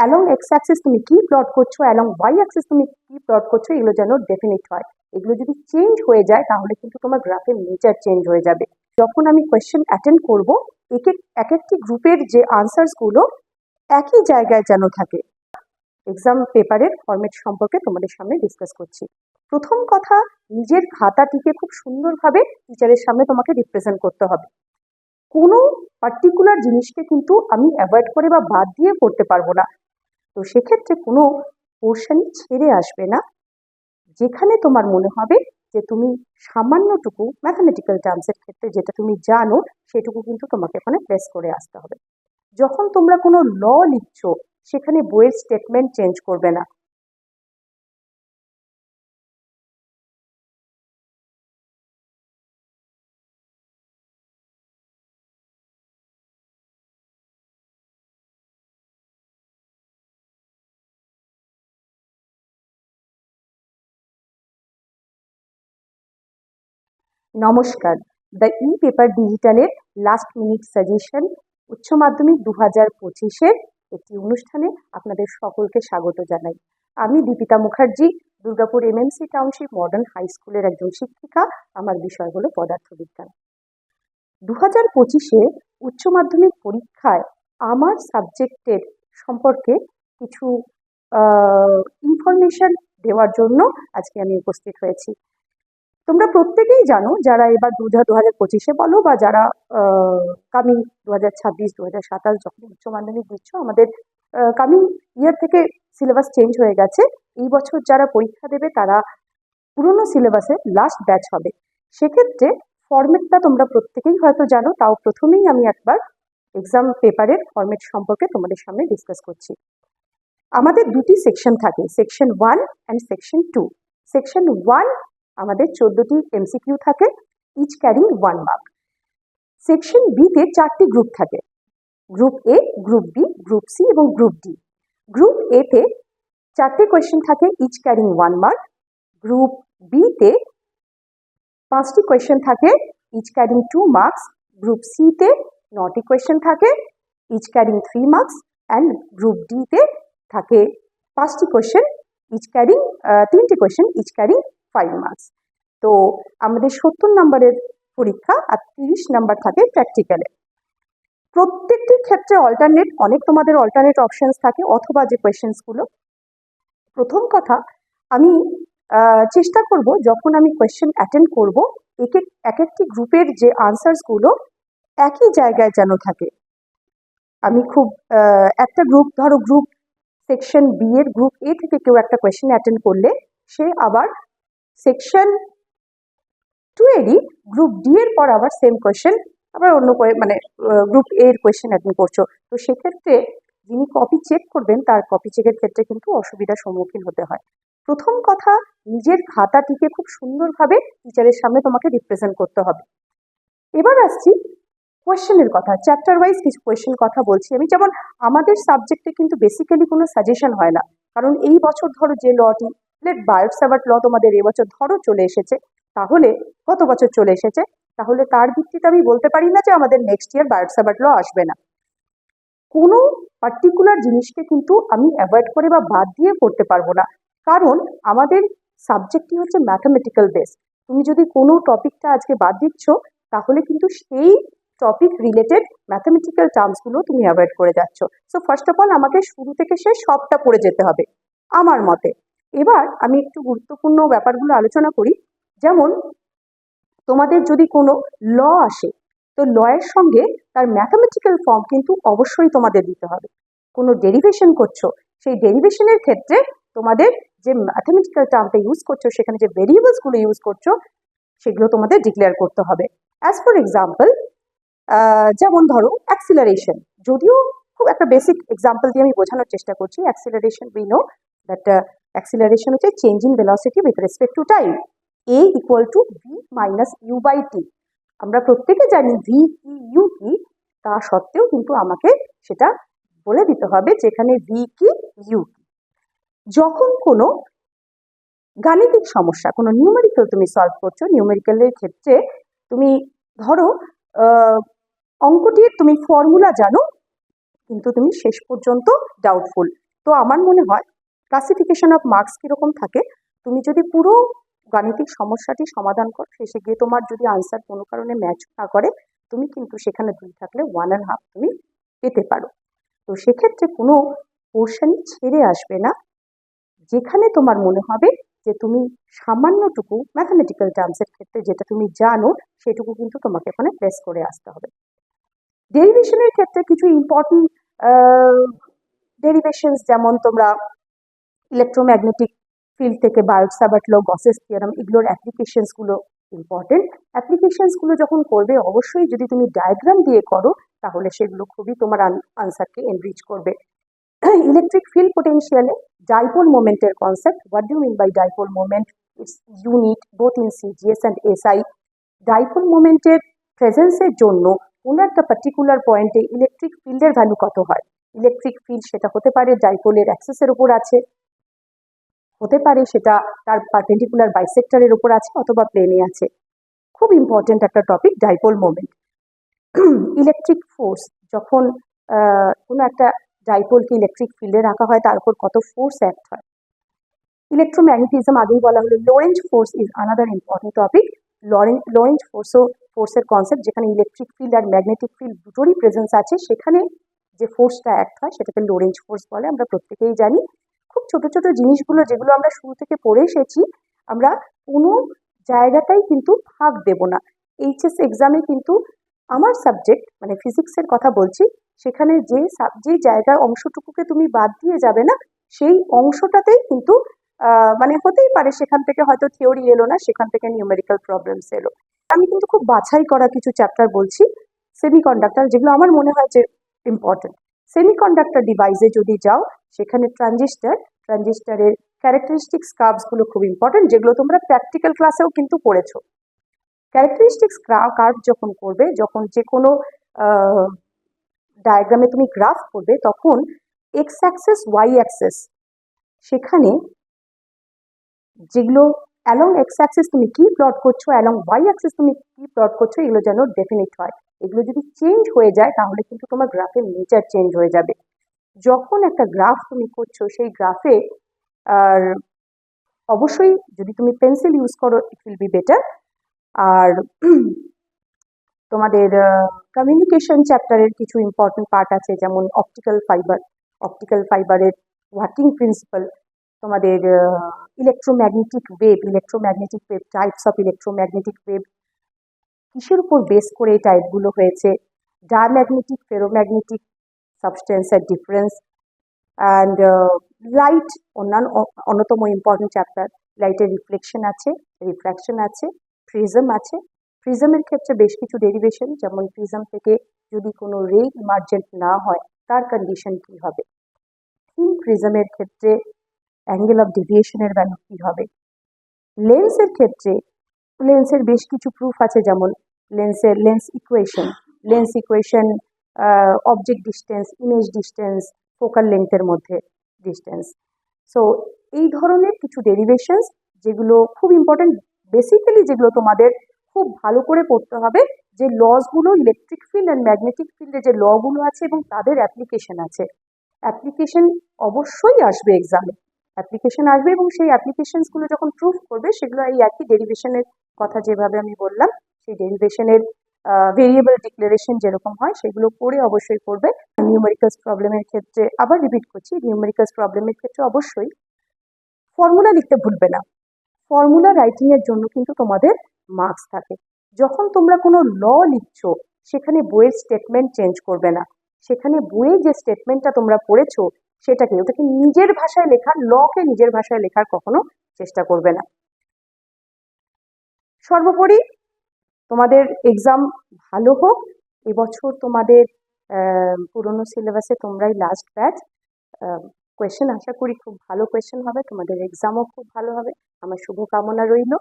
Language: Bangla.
অ্যালং এক্স অ্যাক্সিস তুমি কি প্লট করছ অ্যালং ওয়াই অ্যাক্সিস তুমি কি প্লট করছ, এগুলো যেন ডেফিনিট হয়। এগুলো যদি চেঞ্জ হয়ে যায়, তাহলে কিন্তু তোমার গ্রাফের নেচার চেঞ্জ হয়ে যাবে। যখন আমি কোয়েশ্চেন অ্যাটেন্ড করব, এক এক এক একটি গ্রুপের যে আনসার্সগুলো একই জায়গায় যেন থাকে। এক্সাম পেপারের ফরম্যাট সম্পর্কে তোমাদের সামনে ডিসকাস করছি। প্রথম কথা, নিজের খাতাটিকে খুব সুন্দরভাবে টিচারের সামনে তোমাকে রিপ্রেজেন্ট করতে হবে। কোনো পার্টিকুলার জিনিসকে কিন্তু আমি অ্যাভয়েড করে বা বাদ দিয়ে করতে পারব না। তো সেক্ষেত্রে কোনো পোর্শনই ছেড়ে আসবে না। যেখানে তোমার মনে হবে যে তুমি সামান্যটুকু ম্যাথামেটিক্যাল টার্মসের ক্ষেত্রে যেটা তুমি জানো, সেটুকু কিন্তু তোমাকে এখানে প্রেস করে আসতে হবে। যখন তোমরা কোনো ল লিখছো, সেখানে বইয়ের স্টেটমেন্ট চেঞ্জ করবে না। নমস্কার। দ্য ই পেপার ডিজিটালের লাস্ট মিনিট সাজেশন উচ্চ মাধ্যমিক দু হাজার পঁচিশের একটি অনুষ্ঠানে আপনাদের সকলকে স্বাগত জানাই। আমি Dipita Mukherjee, Durgapur MMC township modern high স্কুলের একজন শিক্ষিকা। আমার বিষয় হলো পদার্থবিজ্ঞান। দু হাজার পঁচিশে উচ্চ মাধ্যমিক পরীক্ষায় আমার সাবজেক্টের সম্পর্কে কিছু ইনফরমেশন দেওয়ার জন্য আজকে আমি উপস্থিত হয়েছি। তোমরা প্রত্যেকেই জানো যারা এবার দু দু হাজার পঁচিশে বলো বা যারা কামিং দু হাজার ছাব্বিশ, দু হাজার সাতাশ যখন উচ্চ মাধ্যমিক দিচ্ছ, আমাদের কামিং ইয়ার থেকে সিলেবাস চেঞ্জ হয়ে গেছে। এই বছর যারা পরীক্ষা দেবে তারা পুরনো সিলেবাসে লাস্ট ব্যাচ হবে। সেক্ষেত্রে ফর্মেটটা তোমরা প্রত্যেকেই হয়তো জানো, তাও প্রথমেই আমি একবার এক্সাম পেপারের ফর্মেট সম্পর্কে তোমাদের সামনে ডিসকাস করছি। আমাদের দুটি সেকশন থাকে section one and section two section one আমাদের চোদ্দটি এমসিকিউ থাকে each carrying one mark section বিতে চারটি গ্রুপ থাকে। Group A group B group C এবং গ্রুপ ডি গ্রুপ এতে চারটে কোয়েশ্চেন থাকে each carrying one mark group বিতে পাঁচটি কোয়েশ্চেন থাকে each carrying two marks group সিতে নটি কোয়েশ্চেন থাকে each carrying three marks and group ডিতে থাকে পাঁচটি কোয়েশ্চেন ইচ ক্যারিং তিনটি question each carrying five marks তো আমাদের সত্তর নম্বরের পরীক্ষা আর তিরিশ নাম্বার থাকে প্র্যাকটিক্যালে প্রত্যেকটি ক্ষেত্রে অল্টারনেট অনেক তোমাদের অল্টারনেট অপশানস থাকে অথবা যে কোয়েশ্চেন্সগুলো প্রথম কথা, আমি চেষ্টা করব যখন আমি কোয়েশ্চেন অ্যাটেন্ড করব, এক এক এক একটি গ্রুপের যে আনসার্সগুলো একই জায়গায় যেন থাকে। আমি খুব একটা গ্রুপ ধরো গ্রুপ সেকশন বি এর গ্রুপ এ থেকে কেউ একটা কোয়েশ্চেন অ্যাটেন্ড করলে সে আবার সেকশন টু এরই গ্রুপ ডি এর পর আবার সেম কোয়েশ্চেন আবার অন্য মানে গ্রুপ এ এর কোয়েশ্চেন অ্যাটেন্ড করছ। তো সেক্ষেত্রে যিনি কপি চেক করবেন, তার কপি চেকের ক্ষেত্রে কিন্তু অসুবিধার সম্মুখীন হতে হয়। প্রথম কথা, নিজের খাতাটিকে খুব সুন্দরভাবে টিচারের সামনে তোমাকে রিপ্রেজেন্ট করতে হবে। এবার আসছি কোয়েশ্চেনের কথা। চ্যাপ্টার ওয়াইজ কিছু কোয়েশ্চেন কথা বলছি আমি। যেমন, আমাদের সাবজেক্টে কিন্তু বেসিক্যালি কোনো সাজেশন হয় না। কারণ এই বছর ধরো যে লটি লেট বায়োট ল তোমাদের এবছর ধরো চলে এসেছে। তাহলে কত বছর চলে এসেছে, তাহলে তার ভিত্তিতে আমি বলতে পারি না যে আমাদের নেক্সট ইয়ার বায়োট ল আসবে না। কোনো পার্টিকুলার জিনিসকে কিন্তু আমি অ্যাভয়েড করে বা বাদ দিয়ে করতে পারব না। কারণ আমাদের সাবজেক্টটি হচ্ছে ম্যাথামেটিক্যাল বেস তুমি যদি কোনো টপিকটা আজকে বাদ দিচ্ছ, তাহলে কিন্তু সেই টপিক রিলেটেড ম্যাথামেটিক্যাল টার্মসগুলো তুমি অ্যাভয়েড করে যাচ্ছ। সো ফার্স্ট অফ অল আমাকে শুরু থেকে শেষ সবটা পড়ে যেতে হবে। আমার মতে। এবার আমি একটু গুরুত্বপূর্ণ ব্যাপারগুলো আলোচনা করি। যেমন, তোমাদের যদি কোনো ল আসে, তো লয়ের সঙ্গে তার ম্যাথামেটিক্যাল ফর্ম কিন্তু অবশ্যই তোমাদের দিতে হবে। কোনো ডেরিভেশন করছ, সেই ডেরিভেশনের ক্ষেত্রে তোমাদের যে ম্যাথামেটিক্যাল টার্মটা ইউজ করছ, সেখানে যে ভেরিয়েবলসগুলো ইউজ করছ, সেগুলো তোমাদের ডিক্লেয়ার করতে হবে। অ্যাজ ফর এক্সাম্পল যেমন ধরো অ্যাক্সিলারেশন যদিও খুব একটা বেসিক এক্সাম্পল দিয়ে আমি বোঝানোর চেষ্টা করছি acceleration we know that acceleration হচ্ছে change in velocity with respect to time a equal to v minus u by t আমরা প্রত্যেকে জানি ভি কি ইউ কি তা সত্ত্বেও কিন্তু আমাকে সেটা বলে দিতে হবে যেখানে ভি কি ইউ কি যখন কোনো গাণিতিক সমস্যা, কোনো নিউমেরিক্যাল তুমি সলভ করছ নিউমেরিক্যালের ক্ষেত্রে তুমি ধরো অঙ্কটির তুমি ফর্মুলা জানো, কিন্তু তুমি শেষ পর্যন্ত ডাউটফুল তো আমার মনে হয় ক্লাসিফিকেশন অফ মার্কস কীরকম থাকে, তুমি যদি পুরো গাণিতিক সমস্যাটি সমাধান করো, শেষে গিয়ে তোমার যদি আনসার কোনো কারণে ম্যাচ না করে, তুমি কিন্তু সেখানে দুই থাকলে ওয়ান অ্যান্ড হাফ তুমি পেতে পারো। তো সেক্ষেত্রে কোনো পোর্শনই ছেড়ে আসবে না, যেখানে তোমার মনে হবে যে তুমি সামান্যটুকু ম্যাথামেটিক্যাল টার্মসের ক্ষেত্রে যেটা তুমি জানো, সেটুকু কিন্তু তোমাকে ওখানে প্লেস করে আসতে হবে। ডেরিভেশনের ক্ষেত্রে কিছু ইম্পর্টেন্ট ডেরিভেশনস যেমন তোমরা ইলেকট্রোম্যাগনেটিক ফিল্ড থেকে বায়োট গসেস থিয়ারাম এগুলোর অ্যাপ্লিকেশনসগুলো ইম্পর্টেন্ট অ্যাপ্লিকেশনসগুলো যখন করবে, অবশ্যই যদি তুমি ডায়াগ্রাম দিয়ে করো, তাহলে সেগুলো খুবই তোমার আনসারকে এনরিচ করবে। ইলেকট্রিক ফিল্ড পোটেন্সিয়ালে dipole মোমেন্টের concept what do mean by dipole moment its unit both in CGS and SI dipole মোমেন্টের প্রেজেন্সের জন্য কোনো একটা পার্টিকুলার পয়েন্টে ইলেকট্রিক ফিল্ডের ভ্যালু কত হয়? ইলেকট্রিক ফিল্ড সেটা হতে পারে ডাইপোলের অ্যাক্সেসের উপর আছে। হতে পারে, সেটা তার পারপেন্ডিকুলার বাইসেক্টরের উপর আছে অথবা প্লেনে আছে। খুব ইম্পর্টেন্ট একটা topic dipole moment electric force যখন কোনো একটা ডাইপোলকে ইলেকট্রিক ফিল্ডে রাখা হয়, তার উপর কত ফোর্স অ্যাক্ট হয়। ইলেকট্রোম্যাগনেটিজম আগেই বলা হলো Lorentz force is another important topic Lorentz Lorentz ফোর্সও ফোর্সের কনসেপ্ট যেখানে ইলেকট্রিক ফিল্ড আর ম্যাগনেটিক ফিল্ড দুটোরই প্রেজেন্স আছে, সেখানে যে ফোর্সটা অ্যাক্ট হয়, সেটাকে লোরেঞ্জ ফোর্স বলে, আমরা প্রত্যেকেই জানি। খুব ছোট ছোট জিনিসগুলো যেগুলো আমরা শুরু থেকে পড়ে এসেছি, আমরা কোনো জায়গাটাই কিন্তু ভাগ দেব না। এইচএস এক্সামে কিন্তু আমার সাবজেক্ট মানে ফিজিক্সের কথা বলছি, সেখানে যে সাব- যে জায়গার অংশটুকুকে তুমি বাদ দিয়ে যাবে না, সেই অংশটাতেই কিন্তু মানে হতেই পারে সেখান থেকে হয়তো থিওরি এলো না, সেখান থেকে নিউমেরিক্যাল প্রবলেমস এলো। আমি কিন্তু খুব বাছাই করা কিছু চ্যাপ্টার বলছি সেমিকন্ডাক্টর যেগুলো আমার মনে হয় যে ইম্পর্টেন্ট সেমিকন্ডাক্টর ডিভাইসে যদি যাও সেখানে ট্রানজিস্টার ট্রানজিস্টারের ক্যারেক্টারিস্টিক্স কার্ভসগুলো খুব ইম্পর্টেন্ট যেগুলো তোমরা প্র্যাকটিক্যাল ক্লাসেও কিন্তু পড়েছো। ক্যারেক্টারিস্টিক্স কার্ভ যখন করবে, যখন যে কোনো ডায়াগ্রামে তুমি গ্রাফ করবে, তখন এক্স অ্যাক্সেস ওয়াই অ্যাক্সেস সেখানে যেগুলো অ্যালং এক্স অ্যাক্সেস তুমি কি প্লট করছ অ্যালং ওয়াই অ্যাক্সেস তুমি কি প্লট করছ, এগুলো যেন ডেফিনিট হয়। এগুলো যদি চেঞ্জ হয়ে যায়, তাহলে কিন্তু তোমার গ্রাফের নেচার চেঞ্জ হয়ে যাবে। যখন একটা গ্রাফ তুমি করছ, সেই গ্রাফে আর অবশ্যই যদি তুমি পেন্সিল ইউজ করো ইট উইল বি বেটার আর তোমাদের কমিউনিকেশন চ্যাপ্টারের কিছু ইম্পর্টেন্ট পার্ট আছে, যেমন অপটিক্যাল ফাইবার অপটিক্যাল ফাইবারের ওয়ার্কিং প্রিন্সিপাল তোমাদের electromagnetic wave electromagnetic wave types of electromagnetic wave কিসের উপর বেস করে এই টাইপগুলো হয়েছে? ডায়াম্যাগনেটিক, ফেরোম্যাগনেটিক সাবস্টেন্সের ডিফারেন্স অ্যান্ড লাইট অন্যান্য অন্যতম ইম্পর্টেন্ট চ্যাপ্টার লাইটের রিফ্লেকশন আছে রিফ্র্যাকশন আছে প্রিজম আছে. প্রিজমের ক্ষেত্রে বেশ কিছু ডেরিভেশন যেমন প্রিজম থেকে যদি কোনো রে ইমার্জেন্ট না হয়, তার কন্ডিশন কি হবে? থিন প্রিজমের ক্ষেত্রে অ্যাঙ্গেল অফ ডেভিয়েশনের ভ্যালু কি হবে? লেন্সের ক্ষেত্রে লেন্সের বেশ কিছু প্রুফ আছে, যেমন লেন্সের lens equation lens equation object distance image distance focal লেন্থের মধ্যে ডিস্টেন্স সো এই ধরনের কিছু ডেরিভেশনস যেগুলো খুব ইম্পর্টেন্ট বেসিক্যালি যেগুলো তোমাদের খুব ভালো করে পড়তে হবে, যে লসগুলো ইলেকট্রিক ফিল্ড অ্যান্ড ম্যাগনেটিক ফিল্ডে যে লগুলো আছে এবং তাদের অ্যাপ্লিকেশন আছে। অ্যাপ্লিকেশন অবশ্যই আসবে এক্সামে অ্যাপ্লিকেশন আসবে এবং সেই অ্যাপ্লিকেশনসগুলো যখন প্রুফ করবে, সেগুলো এই একই ডেরিভেশনের কথা যেভাবে আমি বললাম, সেই ডেরিভেশনের ভেরিয়েবল ডিক্লারেশন যেরকম হয়, সেগুলো করে অবশ্যই করবে নিউমেরিক্যালস প্রবলেমের ক্ষেত্রে আবার রিপিট করছি নিউমেরিক্যালস প্রবলেমের ক্ষেত্রে অবশ্যই ফর্মুলা লিখতে ভুলবে না। ফর্মুলা রাইটিং এর জন্য কিন্তু তোমাদের মার্কস থাকে। যখন তোমরা কোনো ল লিখছ, সেখানে বইয়ের স্টেটমেন্ট চেঞ্জ করবে না। সেখানে বইয়ে যে স্টেটমেন্টটা তোমরা পড়েছো, সেটাকে ওটাকে নিজের ভাষায় লেখার লকে নিজের ভাষায় লেখার কখনো চেষ্টা করবে না। সর্বোপরি তোমাদের এক্সাম ভালো হোক। এবছর তোমাদের পুরনো সিলেবাসে তোমরাই লাস্ট ব্যাচ কোয়েশ্চেন আশা করি খুব ভালো কোয়েশ্চেন হবে। তোমাদের এক্সামও খুব ভালো হবে। আমার শুভকামনা রইল।